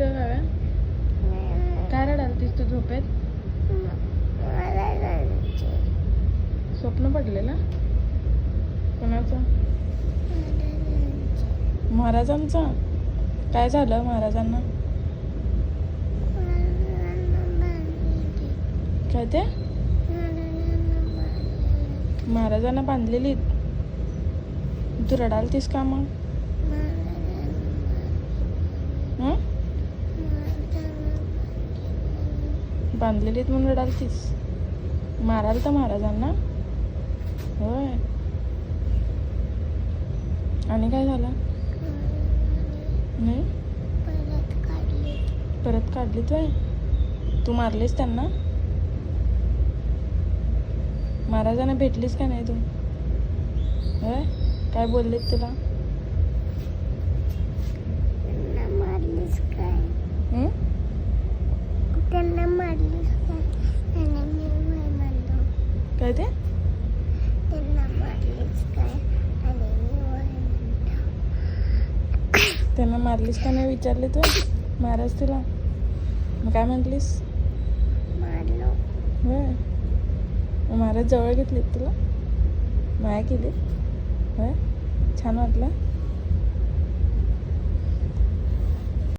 ग गाव्या काय रडालतीस तू झोपेत? स्वप्न पडलेलं कोणाचं? महाराजांचं? काय झालं महाराजांना? काय ते? महाराजांना बांधलेली तू रडालतीस का मग? बांधलेलीत म्हणून रडालतीस. माराल तर महाराजांना. होय. आणि काय झालं? नाही? परत काढली तू? तू मारलीस त्यांना? महाराजांना भेटलीस का नाही तू? होय? काय बोललीत तुला? त्यांना मी मारलो. काय ते? त्यांना काय? आणि मी त्यांना मारलीस का नाही विचारले तू? महाराज तुला. मग काय म्हटलीस? मारलो. होय. महाराज जवळ घेतलीत तुला? माया केली होय. छान वाटलं.